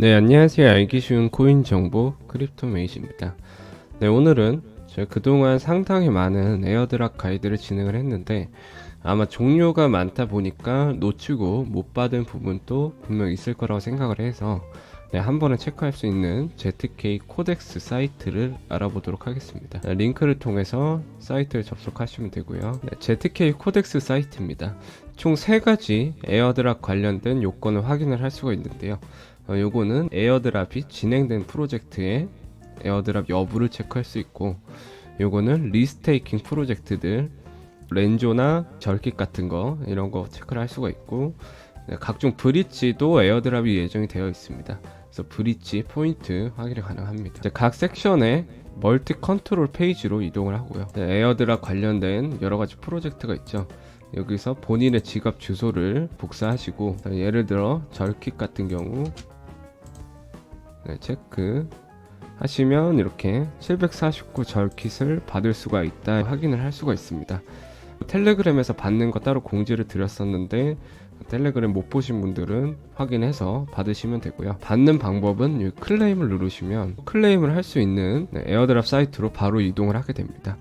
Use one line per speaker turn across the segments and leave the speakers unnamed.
네, 안녕하세요. 알기 쉬운 코인 정보 크립토메이시입니다. 네, 오늘은 제가 그동안 상당히 많은 에어드랍 가이드를 진행을 했는데 아마 종류가 많다 보니까 놓치고 못 받은 부분도 분명 있을 거라고 생각을 해서 네, 한 번에 체크할 수 있는 ZK 코덱스 사이트를 알아보도록 하겠습니다. 네, 링크를 통해서 사이트를 접속하시면 되고요. 네, ZK 코덱스 사이트입니다. 총세 가지 에어드랍 관련된 요건을 확인을 할 수가 있는데요. 어, 요거는 에어드랍이 진행된 프로젝트의 에어드랍 여부를 체크할 수 있고 요거는 리스테이킹 프로젝트들 렌조나 절킥 같은 거 이런 거 체크를 할 수가 있고 네, 각종 브릿지도 에어드랍이 예정이 되어 있습니다. 그래서 브릿지 포인트 확인이 가능합니다. 각 섹션에 멀티 컨트롤 페이지로 이동을 하고요. 네, 에어드랍 관련된 여러 가지 프로젝트가 있죠. 여기서 본인의 지갑 주소를 복사하시고 예를 들어 절킥 같은 경우 네, 체크 하시면 이렇게 749 절킷을 받을 수가 있다 확인을 할 수가 있습니다. 텔레그램에서 받는 거 따로 공지를 드렸었는데 텔레그램 못 보신 분들은 확인해서 받으시면 되고요. 받는 방법은 이 클레임을 누르시면 클레임을 할 수 있는 네, 에어드랍 사이트로 바로 이동을 하게 됩니다.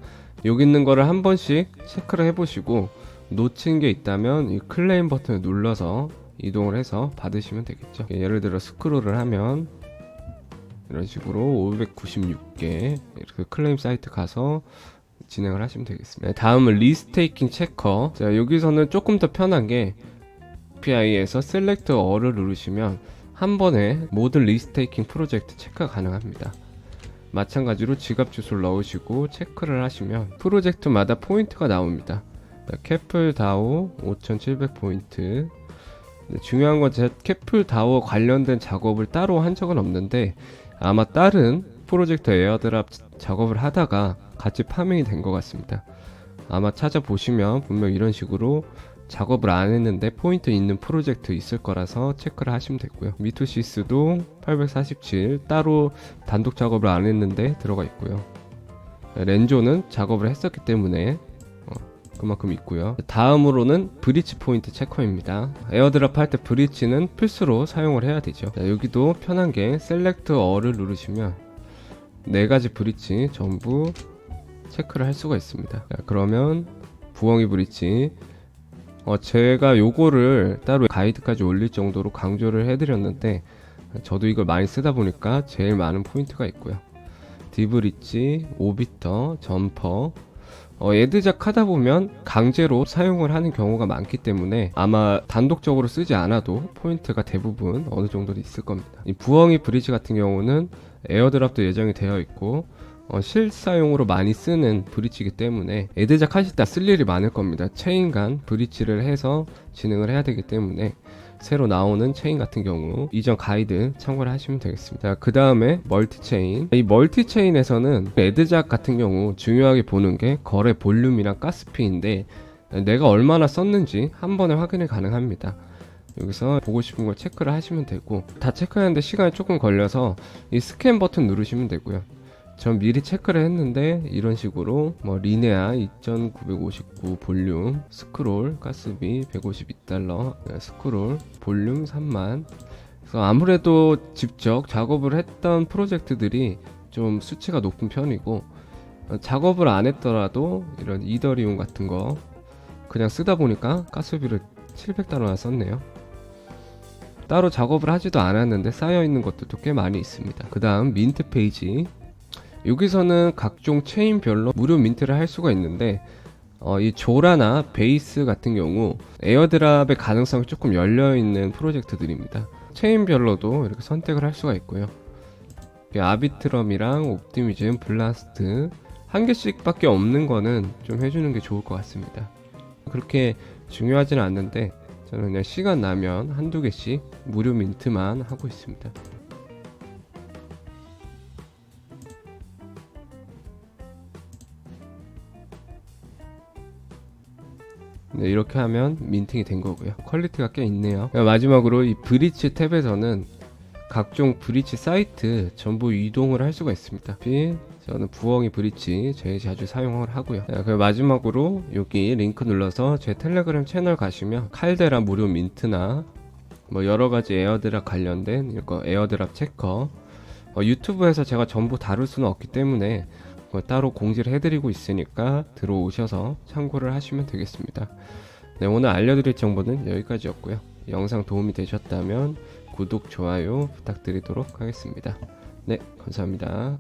여기 있는 거를 한 번씩 체크를 해보시고 놓친 게 있다면 이 클레임 버튼을 눌러서 이동을 해서 받으시면 되겠죠. 예를 들어 스크롤을 하면 이런 식으로 596개 이렇게 클레임 사이트 가서 진행을 하시면 되겠습니다. 네, 다음은 리스테이킹 체커. 자, 여기서는 조금 더 편한 게 API에서 셀렉트 어를 누르시면 한 번에 모든 리스테이킹 프로젝트 체크가 가능합니다. 마찬가지로 지갑 주소를 넣으시고 체크를 하시면 프로젝트마다 포인트가 나옵니다. 캐플 다오 5700 포인트. 중요한 건제 캐플 다오 관련된 작업을 따로 한 적은 없는데 아마 다른 프로젝트 에어드랍 작업을 하다가 같이 파밍이 된 것 같습니다. 아마 찾아보시면 분명 이런 식으로 작업을 안 했는데 포인트 있는 프로젝트 있을 거라서 체크를 하시면 되고요. 미투시스도 847 따로 단독 작업을 안 했는데 들어가 있고요. 렌조는 작업을 했었기 때문에 어, 그만큼 있고요. 다음으로는 브리치 포인트 체커입니다. 에어드랍 할 때 브리치는 필수로 사용을 해야 되죠. 자, 여기도 편한 게 셀렉트 어를 누르시면 네 가지 브리치 전부 체크를 할 수가 있습니다. 자, 그러면 부엉이 브리치 어, 제가 요거를 따로 가이드까지 올릴 정도로 강조를 해드렸는데 저도 이걸 많이 쓰다 보니까 제일 많은 포인트가 있고요. 디브리지, 오비터, 점퍼 어, 에드작 하다 보면 강제로 사용을 하는 경우가 많기 때문에 아마 단독적으로 쓰지 않아도 포인트가 대부분 어느 정도 있을 겁니다. 이 부엉이 브리지 같은 경우는 에어드랍도 예정이 되어 있고 어, 실사용으로 많이 쓰는 브릿지이기 때문에 에드작 하실 때 쓸 일이 많을 겁니다. 체인 간 브릿지를 해서 진행을 해야 되기 때문에 새로 나오는 체인 같은 경우 이전 가이드 참고를 하시면 되겠습니다. 그 다음에 멀티 체인. 이 멀티 체인에서는 에드작 같은 경우 중요하게 보는 게 거래 볼륨이랑 가스피인데 내가 얼마나 썼는지 한 번에 확인이 가능합니다. 여기서 보고 싶은 걸 체크를 하시면 되고 다 체크하는데 시간이 조금 걸려서 이 스캔 버튼 누르시면 되고요. 전 미리 체크를 했는데 이런 식으로 뭐 리네아 2959 볼륨 스크롤 가스비 152달러 스크롤 볼륨 3만. 그래서 아무래도 직접 작업을 했던 프로젝트들이 좀 수치가 높은 편이고 어, 작업을 안 했더라도 이런 이더리움 같은 거 그냥 쓰다 보니까 가스비를 700달러나 썼네요. 따로 작업을 하지도 않았는데 쌓여 있는 것들도 꽤 많이 있습니다. 그 다음 민트 페이지 여기서는 각종 체인별로 무료 민트를 할 수가 있는데 어, 이 조라나 베이스 같은 경우 에어드랍의 가능성이 조금 열려 있는 프로젝트들입니다. 체인별로도 이렇게 선택을 할 수가 있고요. 아비트럼이랑 옵티미즘, 블라스트 한 개씩 밖에 없는 거는 좀 해주는 게 좋을 것 같습니다. 그렇게 중요하지는 않는데 저는 그냥 시간 나면 한두 개씩 무료 민트만 하고 있습니다. 네, 이렇게 하면 민팅이 된 거고요. 퀄리티가 꽤 있네요. 마지막으로 이 브리치 탭에서는 각종 브리치 사이트 전부 이동을 할 수가 있습니다. 저는 부엉이 브리치 제일 자주 사용을 하고요. 자, 그 마지막으로 여기 링크 눌러서 제 텔레그램 채널 가시면 칼데라 무료 민트나 뭐 여러 가지 에어드랍 관련된 이거 에어드랍 체커 어, 유튜브에서 제가 전부 다룰 수는 없기 때문에 뭐 따로 공지를 해드리고 있으니까 들어오셔서 참고를 하시면 되겠습니다. 네, 오늘 알려드릴 정보는 여기까지였고요. 영상 도움이 되셨다면 구독, 좋아요 부탁드리도록 하겠습니다. 네, 감사합니다.